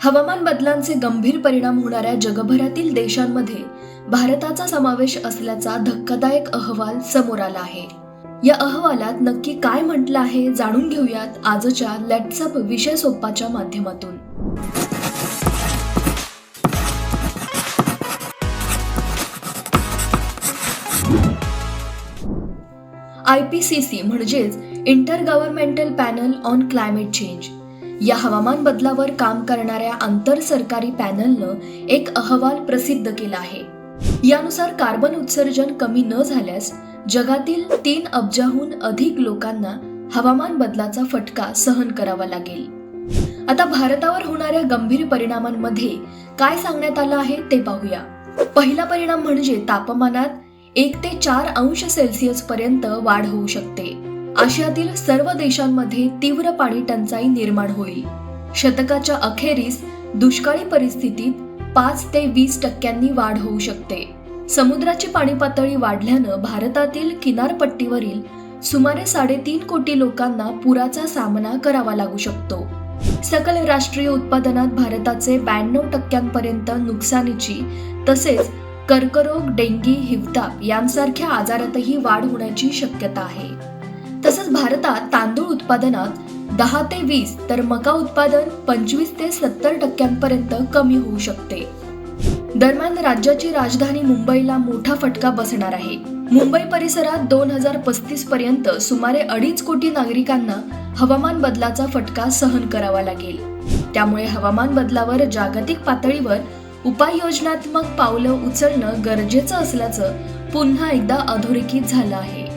हवामान बदलांचे गंभीर परिणाम होणाऱ्या जगभरातील देशांमध्ये भारताचा समावेश असल्याचा धक्कादायक अहवाल समोर आला आहे. या अहवालात नक्की काय म्हटलं आहे जाणून घेऊयात आजच्या लॅटसअप विषय सोप्पाच्या माध्यमातून. आय पी सी सी म्हणजेच inter governmental panel on climate change या हवामान बदलावर काम करणाऱ्या आंतर सरकारी पॅनलनं एक अहवाल प्रसिद्ध केला आहे. यानुसार कार्बन उत्सर्जन कमी न झाल्यास जगातील तीन अब्जाहून अधिक लोकांना हवामान बदलाचा फटका सहन करावा लागेल. आता भारतावर होणाऱ्या गंभीर परिणामांमध्ये काय सांगण्यात आलं आहे ते पाहूया. पहिला परिणाम म्हणजे तापमानात एक ते चार अंश सेल्सिअस पर्यंत वाढ होऊ शकते. आशियातील सर्व देशांमध्ये तीव्र पाणी टंचाई निर्माण होईल. शतकाच्या अखेरीस दुष्काळी परिस्थितीत पाच ते वीस टक्क्यांनी वाढ होऊ शकते. समुद्राची पाणी पातळी वाढल्यानं भारतातील किनारपट्टीवरील सुमारे साडेतीन कोटी लोकांना पुराचा सामना करावा लागू शकतो. सकल राष्ट्रीय उत्पादनात भारताचे ब्याण्णव टक्क्यांपर्यंत नुकसानीची तसेच कर्करोग डेंगी हिवताप यांसारख्या आजारातही वाढ होण्याची शक्यता आहे. तसंच भारतात तांदूळ उत्पादनात दहा ते वीस तर मका उत्पादन पंचवीस ते सत्तर टक्क्यांपर्यंत कमी होऊ शकते. दरम्यान राज्याची राजधानी मुंबईला मोठा फटका बसणार आहे. मुंबई परिसरात दोन हजार पस्तीस पर्यंत सुमारे अडीच कोटी नागरिकांना हवामान बदलाचा फटका सहन करावा लागेल. त्यामुळे हवामान बदलावर जागतिक पातळीवर उपाययोजनात्मक पावलं उचलणं गरजेचं असल्याचं पुन्हा एकदा अधोरेखित झालं आहे.